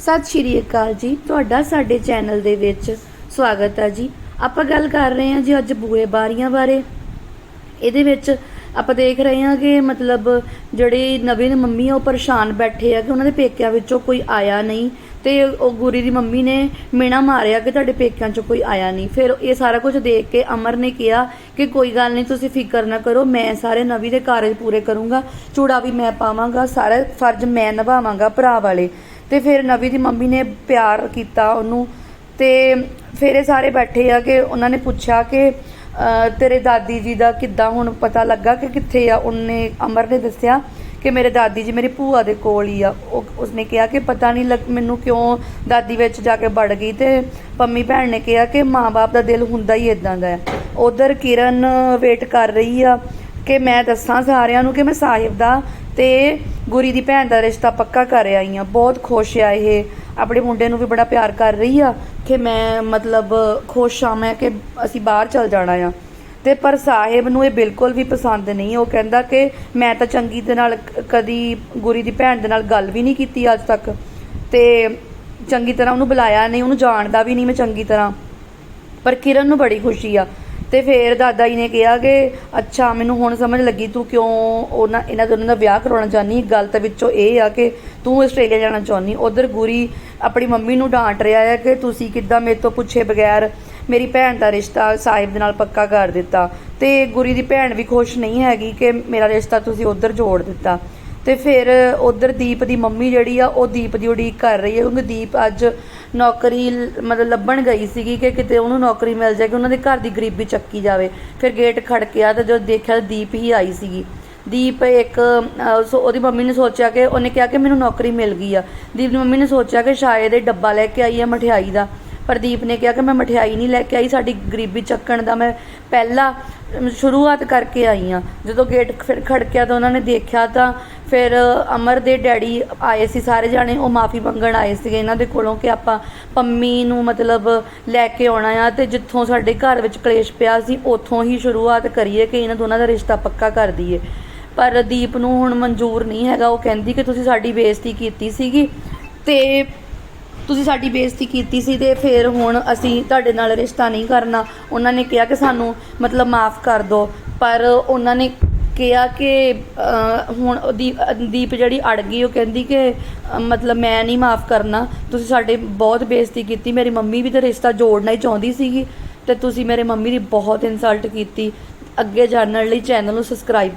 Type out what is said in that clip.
ਸਤਿ ਸ਼੍ਰੀ ਅਕਾਲ ਜੀ। ਤੁਹਾਡਾ ਸਾਡੇ ਚੈਨਲ ਦੇ ਵਿੱਚ ਸਵਾਗਤ ਹੈ ਜੀ। ਆਪਾਂ ਗੱਲ ਕਰ ਰਹੇ ਹਾਂ ਜੀ ਅੱਜ ਬੂਏ ਬਾਰੀਆਂ ਬਾਰੇ। ਇਹਦੇ ਵਿੱਚ ਆਪਾਂ ਦੇਖ ਰਹੇ ਹਾਂ ਕਿ ਮਤਲਬ ਜਿਹੜੇ ਨਵੀਂ ਮੰਮੀ ਆ, ਉਹ ਪਰੇਸ਼ਾਨ ਬੈਠੇ ਆ ਕਿ ਉਹਨਾਂ ਦੇ ਪੇਕਿਆਂ ਵਿੱਚੋਂ ਕੋਈ ਆਇਆ ਨਹੀਂ ਤੇ ਉਹ ਗੁਰੀ ਦੀ ਮੰਮੀ ਨੇ ਮੇਣਾ ਮਾਰਿਆ ਕਿ ਤੁਹਾਡੇ ਪੇਕਿਆਂ ਚੋਂ ਕੋਈ ਆਇਆ ਨਹੀਂ। ਫਿਰ ਇਹ ਸਾਰਾ ਕੁਝ ਦੇਖ ਕੇ ਅਮਰ ਨੇ ਕਿਹਾ ਕਿ ਕੋਈ ਗੱਲ ਨਹੀਂ, ਤੁਸੀਂ ਫਿਕਰ ਨਾ ਕਰੋ, ਮੈਂ ਸਾਰੇ ਨਵੀ ਦੇ ਕਾਰਜ ਪੂਰੇ ਕਰੂੰਗਾ। ਚੂੜਾ ਵੀ ਮੈਂ ਪਾਵਾਂਗਾ, ਸਾਰਾ ਫਰਜ਼ ਮੈਂ ਨਿਭਾਵਾਂਗਾ ਭਰਾ ਵਾਲੇ। ਤੇ ਫਿਰ ਨਵੀ ਦੀ ਮੰਮੀ ਨੇ ਪਿਆਰ ਕੀਤਾ ਉਹਨੂੰ। ਤੇ ਫਿਰ ਇਹ ਸਾਰੇ ਬੈਠੇ ਆ ਕਿ ਉਹਨਾਂ ਨੇ ਪੁੱਛਿਆ ਕਿ ਤੇਰੇ ਦਾਦੀ ਜੀ ਦਾ ਕਿੱਦਾਂ ਹੁਣ ਪਤਾ ਲੱਗਾ ਕਿ ਕਿੱਥੇ ਆ? ਉਹਨੇ, ਅਮਰ ਨੇ ਦੱਸਿਆ ਕਿ ਮੇਰੇ ਦਾਦੀ ਜੀ ਮੇਰੀ ਭੂਆ ਦੇ ਕੋਲ ਹੀ ਆ। ਉਹ, ਉਸਨੇ ਕਿਹਾ ਕਿ ਪਤਾ ਨਹੀਂ ਲੱਗ, ਮੈਨੂੰ ਕਿਉਂ ਦਾਦੀ ਵਿੱਚ ਜਾ ਕੇ ਵੜ ਗਈ ਤੇ ਪੰਮੀ ਭੈਣ ਨੇ ਕਿਹਾ ਕਿ ਮਾਂ-ਬਾਪ ਦਾ ਦਿਲ ਹੁੰਦਾ ਹੀ ਇਦਾਂ ਦਾ ਹੈ। ਉਧਰ ਕਿਰਨ ਵੇਟ ਕਰ ਰਹੀ ਆ। ਕਿ ਮੈਂ ਦੱਸਾਂ ਸਾਰਿਆਂ ਨੂੰ ਕਿ ਮੈਂ ਸਾਹਿਬ ਦਾ ਤੇ ਗੁਰੀ ਦੀ ਭੈਣ ਦਾ ਰਿਸ਼ਤਾ ਪੱਕਾ ਕਰ ਆਈ ਆ ਬਹੁਤ ਖੁਸ਼ ਆ ਇਹ। ਆਪਣੇ ਮੁੰਡੇ ਨੂੰ ਵੀ ਬੜਾ ਪਿਆਰ ਕਰ ਰਹੀ ਆ ਕਿ ਮੈਂ ਮਤਲਬ ਖੁਸ਼ ਆ, ਮੈਂ ਕਿ ਅਸੀਂ ਬਾਹਰ ਚਲ ਜਾਣਾ ਆ। ਤੇ ਪਰ ਸਾਹਿਬ ਨੂੰ ਇਹ ਬਿਲਕੁਲ ਵੀ ਪਸੰਦ ਨਹੀਂ। ਉਹ ਕਹਿੰਦਾ ਕਿ ਮੈਂ ਤਾਂ ਚੰਗੀ ਦੇ ਨਾਲ ਕਦੀ ਗੁਰੀ ਦੀ ਭੈਣ ਦੇ ਨਾਲ ਗੱਲ ਵੀ ਨਹੀਂ ਕੀਤੀ ਅੱਜ ਤੱਕ। ਤੇ ਚੰਗੀ ਤਰ੍ਹਾਂ ਉਹਨੂੰ ਬੁਲਾਇਆ ਨਹੀਂ, ਉਹਨੂੰ ਜਾਣਦਾ ਵੀ ਨਹੀਂ ਮੈਂ ਚੰਗੀ ਤਰ੍ਹਾਂ। ਪਰ ਕਿਰਨ ਨੂੰ ਬੜੀ ਖੁਸ਼ੀ ਆ। ਤੇ ਫਿਰ ਦਾਦਾ ਜੀ ਨੇ ਕਿਹਾ ਕਿ ਅੱਛਾ, ਮੈਨੂੰ ਹੁਣ ਸਮਝ ਲੱਗੀ ਤੂੰ ਕਿਉਂ ਉਹਨਾਂ, ਇਹਨਾਂ ਦੋਨਾਂ ਦਾ ਵਿਆਹ ਕਰਾਉਣਾ ਚਾਹਨੀ ਗੱਲ ਤਾਂ ਵਿੱਚੋਂ ਇਹ ਆ ਕਿ ਤੂੰ ਆਸਟ੍ਰੇਲੀਆ ਜਾਣਾ ਚਾਹਨੀ ਉਧਰ ਗੁਰੀ ਆਪਣੀ ਮੰਮੀ ਨੂੰ ਡਾਂਟ ਰਿਹਾ ਹੈ ਕਿ ਤੁਸੀਂ ਕਿੱਦਾਂ ਮੇਰੇ ਤੋਂ ਪੁੱਛੇ ਬਗੈਰ ਮੇਰੀ ਭੈਣ ਦਾ ਰਿਸ਼ਤਾ ਸਾਹਿਬ ਦੇ ਨਾਲ ਪੱਕਾ ਕਰ ਦਿੱਤਾ। ਤੇ ਗੁਰੀ ਦੀ ਭੈਣ ਵੀ ਖੁਸ਼ ਨਹੀਂ ਹੈਗੀ ਕਿ ਮੇਰਾ ਰਿਸ਼ਤਾ ਤੁਸੀਂ ਉਧਰ ਜੋੜ ਦਿੱਤਾ। ਤੇ ਫਿਰ ਉਧਰ ਦੀਪ ਦੀ ਮੰਮੀ ਜਿਹੜੀ ਆ, ਉਹ ਦੀਪ ਦੀ ਉਡੀਕ ਕਰ ਰਹੀ ਹੈ, ਕਿਉਂਕਿ ਦੀਪ ਅੱਜ ਨੌਕਰੀ ਮਤਲਬ ਲੱਭਣ ਗਈ ਸੀਗੀ ਕਿ ਕਿਤੇ ਉਹਨੂੰ ਨੌਕਰੀ ਮਿਲ ਜਾਏ, ਕਿ ਉਹਨਾਂ ਦੇ ਘਰ ਦੀ ਗਰੀਬੀ ਚੱਕੀ ਜਾਵੇ। ਫਿਰ ਗੇਟ ਖੜਕਿਆ ਤੇ ਜਦੋਂ ਦੇਖਿਆ ਤਾਂ ਦੀਪ ਹੀ ਆਈ ਸੀਗੀ। ਦੀਪ ਇੱਕ ਸੋ ਉਹਦੀ ਮੰਮੀ ਨੇ ਸੋਚਿਆ ਕਿ, ਉਹਨੇ ਕਿਹਾ ਕਿ ਮੈਨੂੰ ਨੌਕਰੀ ਮਿਲ ਗਈ ਆ। ਦੀਪ ਦੀ ਮੰਮੀ ਨੇ ਸੋਚਿਆ ਕਿ ਸ਼ਾਇਦ ਇਹ ਡੱਬਾ ਲੈ ਕੇ ਆਈ ਆ ਮਠਿਆਈ ਦਾ। ਪਰ ਦੀਪ ਨੇ ਕਿਹਾ ਕਿ ਮੈਂ ਮਠਿਆਈ ਨਹੀਂ ਲੈ ਕੇ ਆਈ, ਸਾਡੀ ਗਰੀਬੀ ਚੱਕਣ ਦਾ ਮੈਂ ਪਹਿਲਾ ਸ਼ੁਰੂਆਤ ਕਰਕੇ ਆਈ ਆ। ਜਦੋਂ ਗੇਟ ਫਿਰ ਖੜਕਿਆ ਤਾਂ ਉਹਨਾਂ ਨੇ ਦੇਖਿਆ ਤਾਂ ਫਿਰ ਅਮਰ ਦੇ ਡੈਡੀ ਆਏ ਸੀ ਸਾਰੇ ਜਾਣੇ, ਉਹ ਮਾਫੀ ਮੰਗਣ ਆਏ ਸੀਗੇ ਇਹਨਾਂ ਦੇ ਕੋਲੋਂ ਕਿ ਆਪਾਂ ਪੰਮੀ ਨੂੰ ਮਤਲਬ ਲੈ ਕੇ ਆਉਣਾ ਆ ਤੇ ਜਿੱਥੋਂ ਸਾਡੇ ਘਰ ਵਿੱਚ ਕਲੇਸ਼ ਪਿਆ ਸੀ, ਉੱਥੋਂ ਹੀ ਸ਼ੁਰੂਆਤ ਕਰੀਏ ਕਿ ਇਹਨਾਂ ਦੋਨਾਂ ਦਾ ਰਿਸ਼ਤਾ ਪੱਕਾ ਕਰ ਦਈਏ। ਪਰ ਦੀਪ ਨੂੰ ਹੁਣ ਮਨਜ਼ੂਰ ਨਹੀਂ ਹੈਗਾ, ਉਹ ਕਹਿੰਦੀ ਕਿ ਤੁਸੀਂ ਸਾਡੀ ਬੇਇੱਜ਼ਤੀ ਕੀਤੀ ਸੀਗੀ ਤੇ ਤੁਸੀਂ ਸਾਡੀ ਬੇਇੱਜ਼ਤੀ ਕੀਤੀ ਸੀ ਤੇ ਫਿਰ ਹੁਣ ਅਸੀਂ ਤੁਹਾਡੇ ਨਾਲ ਰਿਸ਼ਤਾ ਨਹੀਂ ਕਰਨਾ। ਉਹਨਾਂ ਨੇ ਕਿਹਾ ਕਿ ਸਾਨੂੰ ਮਤਲਬ ਮਾਫ ਕਰ ਦਿਓ, ਪਰ ਉਹਨਾਂ ਨੇ ਕਿਹਾ ਕਿ ਹੁਣ ਦੀ ਦੀਪ ਜਿਹੜੀ ਅੜ ਗਈ, ਉਹ ਕਹਿੰਦੀ ਕਿ ਮਤਲਬ ਮੈਂ ਨਹੀਂ ਮਾਫ ਕਰਨਾ। ਤੁਸੀਂ ਸਾਡੇ ਬਹੁਤ ਬੇਇੱਜ਼ਤੀ ਕੀਤੀ। ਮੇਰੀ ਮੰਮੀ ਵੀ ਤਾਂ ਰਿਸ਼ਤਾ ਜੋੜਨਾ ਹੀ ਚਾਹੁੰਦੀ ਸੀਗੀ। ਤੇ ਤੁਸੀਂ ਮੇਰੇ ਮੰਮੀ ਦੀ ਬਹੁਤ ਇਨਸਲਟ ਕੀਤੀ। ਅੱਗੇ ਜਾਣਨ ਲਈ ਚੈਨਲ ਨੂੰ ਸਬਸਕ੍ਰਾਈਬ